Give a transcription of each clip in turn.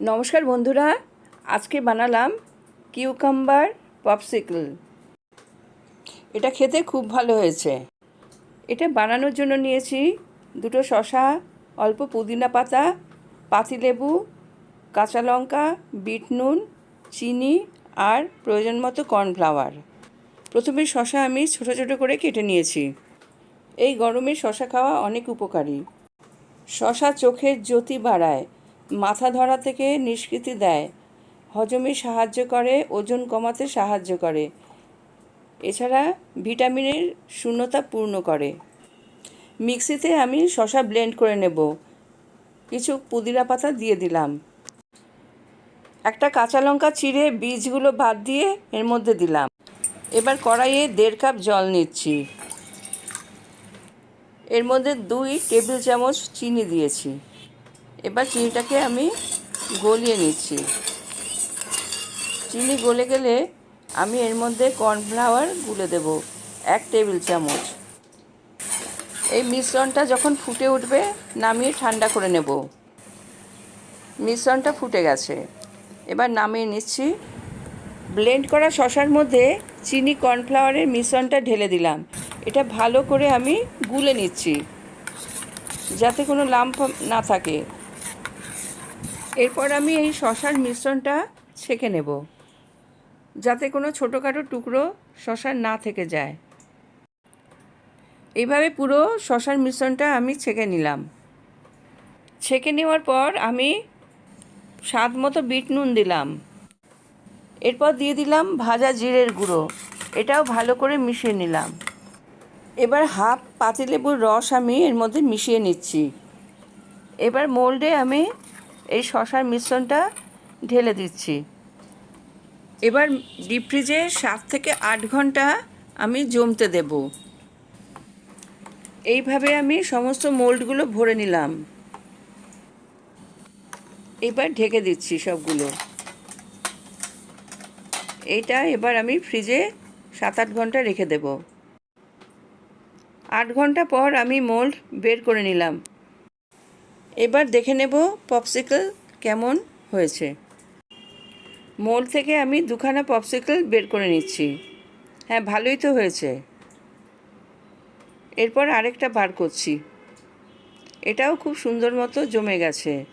নমস্কার বন্ধুরা, আজকে বানালাম কিউকাম্বার পপসিকল। এটা খেতে খুব ভালো হয়েছে। এটা বানানোর জন্য নিয়েছি দুটো শশা অল্প পুদিনা পাতা পাতিলেবু কাঁচা লঙ্কা, বিট নুন, চিনি আর প্রয়োজন মতো কর্নফ্লাওয়ার। প্রথমে শশা আমি ছোটো ছোটো করে কেটে নিয়েছি। এই গরমে শশা খাওয়া অনেক উপকারী। শশা চোখের জ্যোতি বাড়ায়। মাথা ধরা থেকে নিষ্কৃতি দেয়। হজমে সাহায্য করে, ওজন কমাতে সাহায্য করে। এছাড়া ভিটামিনের শূন্যতা পূর্ণ করে। মিক্সিতে আমি শশা ব্লেন্ড করে নেব। কিছু পুদিনা পাতা দিয়ে দিলাম। একটা কাঁচা লঙ্কা চিড়ে বীজগুলো বাদ দিয়ে এর মধ্যে দিলাম। এবার কড়াইয়ে দেড় কাপ জল নিচ্ছি। এর মধ্যে দুই টেবিল চামচ চিনি দিয়েছি। এবার চিনিটাকে আমি গলিয়ে নিচ্ছি। চিনি গলে গেলে আমি এর মধ্যে কর্নফ্লাওয়ার গুলে দেব, এক টেবিল চামচ। এই মিশ্রণটা যখন ফুটে উঠবে, নামিয়ে ঠান্ডা করে নেব। মিশ্রণটা ফুটে গেছে। এবার নামিয়ে নিচ্ছি। ব্লেন্ড করা শশার মধ্যে চিনি কর্নফ্লাওয়ারের মিশ্রণটা ঢেলে দিলাম। এটা ভালো করে আমি গুলে নিচ্ছি, যাতে কোনো লাম্প না থাকে। এরপর আমি এই শশার মিশ্রণটা ছেঁকে নেব, যাতে কোনো ছোটোখাটো টুকরো শশার না থেকে যায়। এইভাবে পুরো শশার মিশ্রণটা আমি ছেঁকে নিলাম। ছেঁকে নেওয়ার পর আমি স্বাদ মতো বিট নুন দিলাম। এরপর দিয়ে দিলাম ভাজা জিরের গুঁড়ো, এটাও ভালো করে মিশিয়ে নিলাম। এবার হাফ পাতিলেবুর রস আমি এর মধ্যে মিশিয়ে নিচ্ছি। এবার মোল্ডে আমি এই শশার মিশ্রণটা ঢেলে দিচ্ছি। এবার ডিপ ফ্রিজে সাত থেকে আট ঘণ্টা আমি জমতে দেব। এইভাবে আমি সমস্ত মোল্ডগুলো ভরে নিলাম। এবার ঢেকে দিচ্ছি সবগুলো। এইটা এবার আমি ফ্রিজে সাত আট ঘণ্টা রেখে দেব। আট ঘণ্টা পর আমি মোল্ড বের করে নিলাম। এবার দেখে নেব পপসিকল কেমন হয়েছে। মোল থেকে আমি দুখানা পপসিকল বের করে নিচ্ছি। হ্যাঁ ভালোই তো হয়েছে। এরপর আরেকটা বার করছি। এটাও খুব সুন্দর মতো জমে গেছে।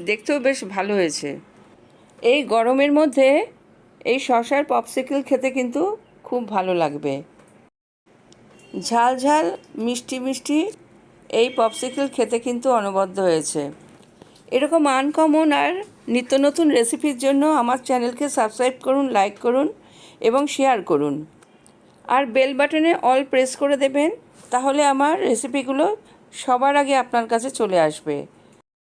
দেখতেও বেশ ভালো হয়েছে। এই গরমের মধ্যে এই শশার পপসিকল খেতে কিন্তু খুব ভালো লাগবে। ঝাল ঝাল, মিষ্টি মিষ্টি এই পপসিকল খেতে কিন্তু অনবদ্য হয়েছে। এরকম আনকমন আর নিত্য নতুন রেসিপির জন্য আমার চ্যানেলকে সাবস্ক্রাইব করুন লাইক করুন এবং শেয়ার করুন। আর বেল বাটনে অল প্রেস করে দেবেন, তাহলে আমার রেসিপিগুলো সবার আগে আপনার কাছে চলে আসবে।